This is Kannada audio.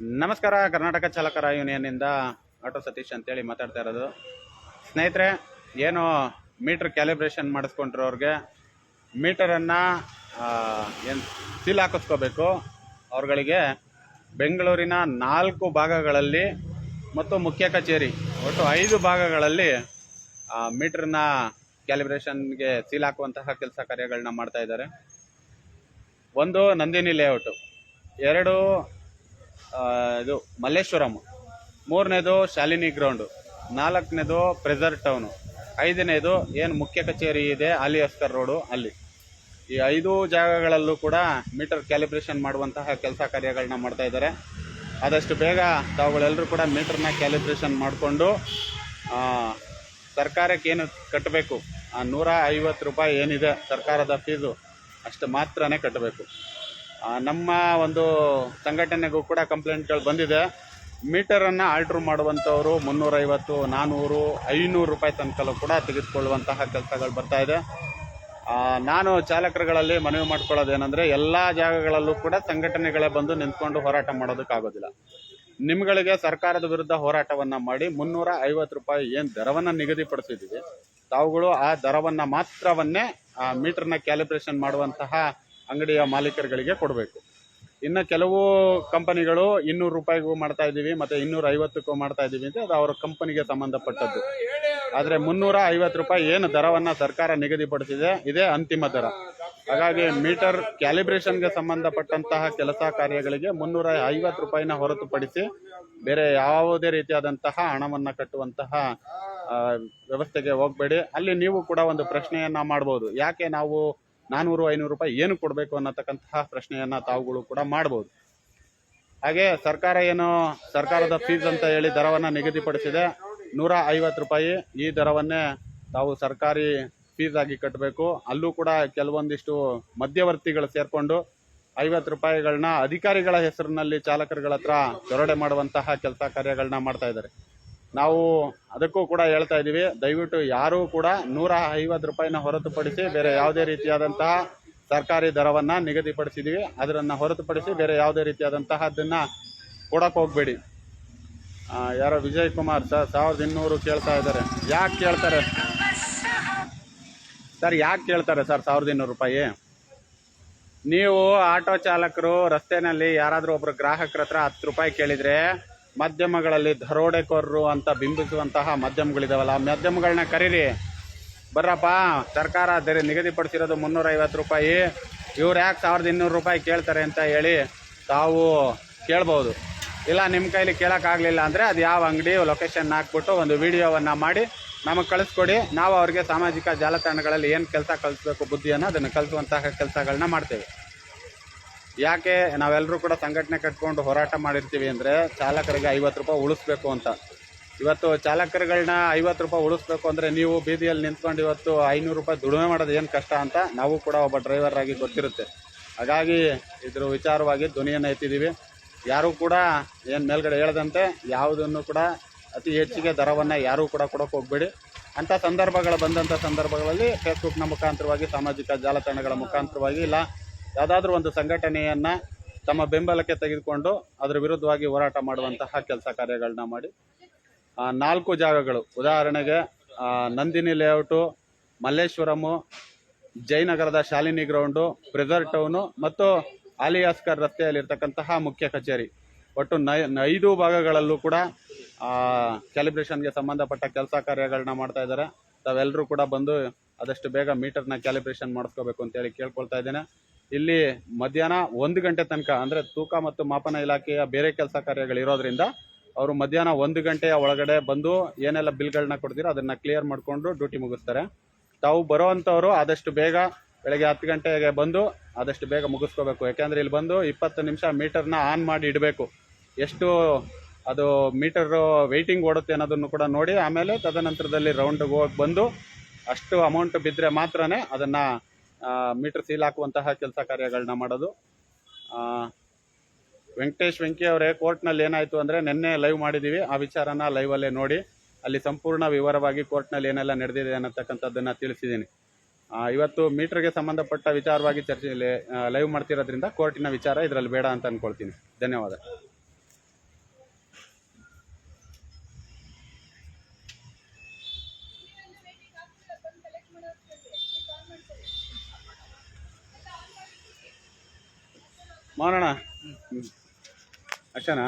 ನಮಸ್ಕಾರ, ಕರ್ನಾಟಕ ಚಾಲಕರ ಯೂನಿಯನ್ನಿಂದ ಆಟೋ ಸತೀಶ್ ಅಂತೇಳಿ ಮಾತಾಡ್ತಾ ಇರೋದು. ಸ್ನೇಹಿತರೆ, ಏನು ಮೀಟ್ರ್ ಕ್ಯಾಲಿಬ್ರೇಷನ್ ಮಾಡಿಸ್ಕೊಂಡಿರೋರಿಗೆ ಮೀಟರನ್ನು ಏನು ಸೀಲ್ ಹಾಕಿಸ್ಕೋಬೇಕು? ಅವ್ರುಗಳಿಗೆ ಬೆಂಗಳೂರಿನ ನಾಲ್ಕು ಭಾಗಗಳಲ್ಲಿ ಮತ್ತು ಮುಖ್ಯ ಕಚೇರಿ, ಒಟ್ಟು ಐದು ಭಾಗಗಳಲ್ಲಿ ಮೀಟ್ರನ್ನ ಕ್ಯಾಲಿಬ್ರೇಷನ್ಗೆ ಸೀಲ್ ಹಾಕುವಂತಹ ಕೆಲಸ ಕಾರ್ಯಗಳನ್ನ ಮಾಡ್ತಾ ಇದ್ದಾರೆ. ಒಂದು ನಂದಿನಿ ಲೇಔಟು, ಎರಡು ಇದು ಮಲ್ಲೇಶ್ವರಂ. ಮೂರನೇದು ಶಾಲಿನಿ ಗ್ರೌಂಡು. ನಾಲ್ಕನೇದು ಪ್ರೆಸರ್ ಟೌನು. ಐದನೇದು ಏನು ಮುಖ್ಯ ಕಚೇರಿ ಇದೆ ಅಲಿ ಅಸ್ಕರ್ ರೋಡು, ಅಲ್ಲಿ. ಈ ಐದು ಜಾಗಗಳಲ್ಲೂ ಕೂಡ ಮೀಟರ್ ಕ್ಯಾಲಿಬ್ರೇಷನ್ ಮಾಡುವಂತಹ ಕೆಲಸ ಕಾರ್ಯಗಳನ್ನ ಮಾಡ್ತಾ ಇದ್ದಾರೆ. ಆದಷ್ಟು ಬೇಗ ತಾವುಗಳೆಲ್ಲರೂ ಕೂಡ ಮೀಟರ್ನ ಕ್ಯಾಲಿಬ್ರೇಷನ್ ಮಾಡಿಕೊಂಡು ಸರ್ಕಾರಕ್ಕೆ ಏನು ಕಟ್ಟಬೇಕು? ಆ, ನೂರ ಐವತ್ತು ರೂಪಾಯಿ ಏನಿದೆ ಸರ್ಕಾರದ ಫೀಸು, ಅಷ್ಟು ಮಾತ್ರನೇ ಕಟ್ಟಬೇಕು. ನಮ್ಮ ಒಂದು ಸಂಘಟನೆಗೂ ಕೂಡ ಕಂಪ್ಲೇಂಟ್ಗಳು ಬಂದಿದೆ. ಮೀಟರನ್ನು ಆಲ್ಟ್ರ್ ಮಾಡುವಂಥವರು ಮುನ್ನೂರೈವತ್ತು ನಾನ್ನೂರು ಐನೂರು ರೂಪಾಯಿ ತನಕಲ್ಲೂ ಕೂಡ ತೆಗೆದುಕೊಳ್ಳುವಂತಹ ಕೆಲಸಗಳು ಬರ್ತಾ ಇದೆ. ನಾನು ಚಾಲಕರುಗಳಲ್ಲಿ ಮನವಿ ಮಾಡ್ಕೊಳ್ಳೋದೇನೆಂದರೆ ಎಲ್ಲ ಜಾಗಗಳಲ್ಲೂ ಕೂಡ ಸಂಘಟನೆಗಳೇ ಬಂದು ನಿಂತ್ಕೊಂಡು ಹೋರಾಟ ಮಾಡೋದಕ್ಕಾಗೋದಿಲ್ಲ ನಿಮ್ಗಳಿಗೆ ಸರ್ಕಾರದ ವಿರುದ್ಧ ಹೋರಾಟವನ್ನ ಮಾಡಿ ಮುನ್ನೂರ ಐವತ್ತು ರೂಪಾಯಿ ಏನು ದರವನ್ನು ನಿಗದಿಪಡಿಸಿದ್ದೀವಿ, ತಾವುಗಳು ಆ ದರವನ್ನು ಮಾತ್ರವನ್ನೇ ಆ ಮೀಟರ್ನ ಕ್ಯಾಲಿಬ್ರೇಷನ್ ಮಾಡುವಂತಹ ಅಂಗಡಿಯ ಮಾಲೀಕರುಗಳಿಗೆ ಕೊಡಬೇಕು. ಇನ್ನು ಕೆಲವು ಕಂಪನಿಗಳು ಇನ್ನೂರು ರೂಪಾಯಿಗೂ ಮಾಡ್ತಾ ಇದ್ದೀವಿ, ಮತ್ತು ಇನ್ನೂರ ಐವತ್ತಕ್ಕೂ ಮಾಡ್ತಾ ಇದ್ದೀವಿ ಅಂತ ಅದು ಅವರ ಕಂಪನಿಗೆ ಸಂಬಂಧಪಟ್ಟದ್ದು. ಆದರೆ ಮುನ್ನೂರ ಐವತ್ತು ರೂಪಾಯಿ ಏನು ದರವನ್ನು ಸರ್ಕಾರ ನಿಗದಿಪಡಿಸಿದೆ, ಇದೇ ಅಂತಿಮ ದರ. ಹಾಗಾಗಿ ಮೀಟರ್ ಕ್ಯಾಲಿಬ್ರೇಷನ್ಗೆ ಸಂಬಂಧಪಟ್ಟಂತಹ ಕೆಲಸ ಕಾರ್ಯಗಳಿಗೆ ಮುನ್ನೂರ ಐವತ್ತು ರೂಪಾಯಿನ ಹೊರತುಪಡಿಸಿ ಬೇರೆ ಯಾವುದೇ ರೀತಿಯಾದಂತಹ ಹಣವನ್ನು ಕಟ್ಟುವಂತಹ ವ್ಯವಸ್ಥೆಗೆ ಹೋಗಬೇಡಿ. ಅಲ್ಲಿ ನೀವು ಕೂಡ ಒಂದು ಪ್ರಶ್ನೆಯನ್ನು ಮಾಡ್ಬೋದು. ಯಾಕೆ ನಾವು ನಾನೂರು, ಐನೂರು ರೂಪಾಯಿ ಏನು ಕೊಡಬೇಕು ಅನ್ನತಕ್ಕಂತಹ ಪ್ರಶ್ನೆಯನ್ನ ತಾವುಗಳು ಕೂಡ ಮಾಡ್ಬೋದು. ಹಾಗೆ ಸರ್ಕಾರ ಏನು ಸರ್ಕಾರದ ಫೀಸ್ ಅಂತ ಹೇಳಿ ದರವನ್ನು ನಿಗದಿಪಡಿಸಿದೆ. ನೂರ ಐವತ್ತು ರೂಪಾಯಿ ಈ ದರವನ್ನೇ ತಾವು ಸರ್ಕಾರಿ ಫೀಸ್ ಆಗಿ ಕಟ್ಟಬೇಕು. ಅಲ್ಲೂ ಕೂಡ ಕೆಲವೊಂದಿಷ್ಟು ಮಧ್ಯವರ್ತಿಗಳು ಸೇರಿಕೊಂಡು ಐವತ್ತು ರೂಪಾಯಿಗಳನ್ನ ಅಧಿಕಾರಿಗಳ ಹೆಸರಿನಲ್ಲಿ ಚಾಲಕರುಗಳ ಹತ್ರ ದರೋಡೆ ಮಾಡುವಂತಹ ಕೆಲಸ ಕಾರ್ಯಗಳನ್ನ ಮಾಡ್ತಾ ಇದ್ದಾರೆ. ನಾವು ಅದಕ್ಕೂ ಕೂಡ ಹೇಳ್ತಾ ಇದ್ದೀವಿ ದಯವಿಟ್ಟು ಯಾರೂ ಕೂಡ ನೂರ ಐವತ್ತು ರೂಪಾಯಿನ ಹೊರತುಪಡಿಸಿ ಬೇರೆ ಯಾವುದೇ ರೀತಿಯಾದಂತಹ ಸರ್ಕಾರಿ ದರವನ್ನು ನಿಗದಿಪಡಿಸಿದ್ದೀವಿ ಅದರನ್ನು ಹೊರತುಪಡಿಸಿ ಬೇರೆ ಯಾವುದೇ ರೀತಿಯಾದಂತಹದ್ದನ್ನು ಕೊಡಕ್ಕೆ ಹೋಗಬೇಡಿ. ಯಾರೋ ವಿಜಯ್ ಕುಮಾರ್ ಸರ್, ಸಾವಿರದ ಇನ್ನೂರು ಕೇಳ್ತಾ ಇದ್ದಾರೆ. ಯಾಕೆ ಕೇಳ್ತಾರೆ? ಸರ್, ಯಾಕೆ ಕೇಳ್ತಾರೆ ಸರ್, ಸಾವಿರದ ಇನ್ನೂರು ರೂಪಾಯಿ? ನೀವು ಆಟೋ ಚಾಲಕರು ರಸ್ತೆಯಲ್ಲಿ ಯಾರಾದರೂ ಒಬ್ಬರು ಗ್ರಾಹಕರ ಹತ್ರ ಹತ್ತು ರೂಪಾಯಿ ಕೇಳಿದ್ರೆ ಮಾಧ್ಯಮಗಳಲ್ಲಿ ದರೋಡೆಕೋರರು ಅಂತ ಬಿಂಬಿಸುವಂತಹ ಮಾಧ್ಯಮಗಳಿದಾವಲ್ಲ, ಆ ಮಾಧ್ಯಮಗಳನ್ನ ಕರೀರಿ. ಬರ್ರಪ್ಪ, ಸರ್ಕಾರ ಅದರ ನಿಗದಿಪಡಿಸಿರೋದು ಮುನ್ನೂರೈವತ್ತು ರೂಪಾಯಿ. ಇವ್ರು ಯಾಕೆ ಸಾವಿರದ ಇನ್ನೂರು ರೂಪಾಯಿ ಕೇಳ್ತಾರೆ ಅಂತ ಹೇಳಿ ತಾವು ಕೇಳ್ಬೋದು. ಇಲ್ಲ ನಿಮ್ಮ ಕೈಲಿ ಕೇಳೋಕ್ಕಾಗಲಿಲ್ಲ ಅಂದರೆ ಅದು ಯಾವ ಅಂಗಡಿ, ಲೊಕೇಶನ್ ಹಾಕ್ಬಿಟ್ಟು ಒಂದು ವಿಡಿಯೋವನ್ನು ಮಾಡಿ ನಮಗೆ ಕಳಿಸ್ಕೊಡಿ. ನಾವು ಅವ್ರಿಗೆ ಸಾಮಾಜಿಕ ಜಾಲತಾಣಗಳಲ್ಲಿ ಏನು ಕೆಲಸ ಕಲಿಸ್ಬೇಕು ಬುದ್ಧಿಯನ್ನು ಅದನ್ನು ಕಲಿಸುವಂತಹ ಕೆಲಸಗಳನ್ನ ಮಾಡ್ತೇವೆ. ಯಾಕೆ ನಾವೆಲ್ಲರೂ ಕೂಡ ಸಂಘಟನೆ ಕಟ್ಕೊಂಡು ಹೋರಾಟ ಮಾಡಿರ್ತೀವಿ ಅಂದರೆ ಚಾಲಕರಿಗೆ ಐವತ್ತು ರೂಪಾಯಿ ಉಳಿಸ್ಬೇಕು ಅಂತ. ಇವತ್ತು ಚಾಲಕರುಗಳನ್ನ ಐವತ್ತು ರೂಪಾಯಿ ಉಳಿಸ್ಬೇಕು ಅಂದರೆ ನೀವು ಬೀದಿಯಲ್ಲಿ ನಿಂತ್ಕೊಂಡು ಇವತ್ತು ಐನೂರು ರೂಪಾಯಿ ದುಡಿಮೆ ಮಾಡೋದು ಏನು ಕಷ್ಟ ಅಂತ ನಾವು ಕೂಡ ಒಬ್ಬ ಡ್ರೈವರ್ ಆಗಿ ಗೊತ್ತಿರುತ್ತೆ. ಹಾಗಾಗಿ ಇದ್ರ ವಿಚಾರವಾಗಿ ಧ್ವನಿಯನ್ನು ಎತ್ತಿದ್ದೀವಿ. ಯಾರೂ ಕೂಡ ಏನು ಮೇಲ್ಗಡೆ ಹೇಳದಂತೆ ಯಾವುದನ್ನು ಕೂಡ ಅತಿ ಹೆಚ್ಚಿಗೆ ದರವನ್ನು ಯಾರೂ ಕೂಡ ಕೊಡೋಕೆ ಹೋಗಬೇಡಿ. ಅಂಥ ಸಂದರ್ಭಗಳು ಬಂದಂಥ ಸಂದರ್ಭಗಳಲ್ಲಿ ಫೇಸ್ಬುಕ್ನ ಮುಖಾಂತರವಾಗಿ ಸಾಮಾಜಿಕ ಜಾಲತಾಣಗಳ ಮುಖಾಂತರವಾಗಿ ಇಲ್ಲ. ಯಾವುದಾದ್ರೂ ಒಂದು ಸಂಘಟನೆಯನ್ನು ತಮ್ಮ ಬೆಂಬಲಕ್ಕೆ ತೆಗೆದುಕೊಂಡು ಅದರ ವಿರುದ್ಧವಾಗಿ ಹೋರಾಟ ಮಾಡುವಂತಹ ಕೆಲಸ ಕಾರ್ಯಗಳನ್ನ ಮಾಡಿ. ನಾಲ್ಕು ಜಾಗಗಳು. ಉದಾಹರಣೆಗೆ ನಂದಿನಿ ಲೇಔಟು, ಮಲ್ಲೇಶ್ವರಮು, ಜಯನಗರದ ಶಾಲಿನಿ ಗ್ರೌಂಡು ಪ್ರೆಸರ್ ಟೌನು ಮತ್ತು ಆಲಿಯಾಸ್ಕರ್ ರಸ್ತೆಯಲ್ಲಿರ್ತಕ್ಕಂತಹ ಮುಖ್ಯ ಕಚೇರಿ. ಒಟ್ಟು ಐದು ಭಾಗಗಳಲ್ಲೂ ಕೂಡ ಕ್ಯಾಲಿಬ್ರೇಷನ್ಗೆ ಸಂಬಂಧಪಟ್ಟ ಕೆಲಸ ಕಾರ್ಯಗಳನ್ನ ಮಾಡ್ತಾ ಇದ್ದಾರೆ. ತಾವೆಲ್ಲರೂ ಕೂಡ ಬಂದು ಆದಷ್ಟು ಬೇಗ ಮೀಟರ್ನ ಕ್ಯಾಲಿಬ್ರೇಷನ್ ಮಾಡಿಸ್ಕೋಬೇಕು ಅಂತೇಳಿ ಕೇಳ್ಕೊಳ್ತಾ ಇದ್ದೇನೆ. ಇಲ್ಲಿ ಮಧ್ಯಾಹ್ನ ಒಂದು ಗಂಟೆ ತನಕ, ಅಂದರೆ ತೂಕ ಮತ್ತು ಮಾಪನ ಇಲಾಖೆಯ ಬೇರೆ ಕೆಲಸ ಕಾರ್ಯಗಳು ಇರೋದ್ರಿಂದ ಅವರು ಮಧ್ಯಾಹ್ನ ಒಂದು ಗಂಟೆಯ ಒಳಗಡೆ ಬಂದು ಏನೆಲ್ಲ ಬಿಲ್ಗಳನ್ನ ಕೊಡ್ತೀರೋ ಅದನ್ನ ಕ್ಲಿಯರ್ ಮಾಡಿಕೊಂಡು ಡ್ಯೂಟಿ ಮುಗಿಸ್ತಾರೆ. ತಾವು ಬರೋವಂಥವ್ರು ಆದಷ್ಟು ಬೇಗ ಬೆಳಗ್ಗೆ ಹತ್ತು ಗಂಟೆಗೆ ಬಂದು ಆದಷ್ಟು ಬೇಗ ಮುಗಿಸ್ಕೋಬೇಕು. ಯಾಕೆಂದರೆ ಇಲ್ಲಿ ಬಂದು ಇಪ್ಪತ್ತು ನಿಮಿಷ ಮೀಟರ್ನ ಆನ್ ಮಾಡಿ ಇಡಬೇಕು. ಎಷ್ಟು ಅದು ಮೀಟರ್ ವೆಯ್ಟಿಂಗ್ ಓಡುತ್ತೆ ಅನ್ನೋದನ್ನು ಕೂಡ ನೋಡಿ, ಆಮೇಲೆ ತದನಂತರದಲ್ಲಿ ರೌಂಡ್ಗೆ ಹೋಗಿ ಬಂದು ಅಷ್ಟು ಅಮೌಂಟ್ ಬಿದ್ದರೆ ಮಾತ್ರನೇ ಅದನ್ನು ಮೀಟರ್ ಸೀಲ್ ಹಾಕುವಂತಹ ಕೆಲಸ ಕಾರ್ಯಗಳನ್ನ ಮಾಡೋದು. ವೆಂಕಟೇಶ್ ವೆಂಕಿ ಅವರೇ, ಕೋರ್ಟ್ನಲ್ಲಿ ಏನಾಯಿತು ಅಂದರೆ ನಿನ್ನೆ ಲೈವ್ ಮಾಡಿದ್ದೀವಿ ಆ ವಿಚಾರನ ಲೈವಲ್ಲೇ ನೋಡಿ, ಅಲ್ಲಿ ಸಂಪೂರ್ಣ ವಿವರವಾಗಿ ಕೋರ್ಟ್ನಲ್ಲಿ ಏನೆಲ್ಲ ನಡೆದಿದೆ ಅನ್ನತಕ್ಕಂಥದ್ದನ್ನು ತಿಳಿಸಿದ್ದೀನಿ. ಇವತ್ತು ಮೀಟರ್ಗೆ ಸಂಬಂಧಪಟ್ಟ ವಿಚಾರವಾಗಿ ಚರ್ಚೆ ಲೈವ್ ಮಾಡ್ತಿರೋದ್ರಿಂದ ಕೋರ್ಟಿನ ವಿಚಾರ ಇದರಲ್ಲಿ ಬೇಡ ಅಂತ ಅಂದ್ಕೊಳ್ತೀನಿ ಧನ್ಯವಾದ. ಮಾಡೋಣ ಅಷ್ಟೇನಾ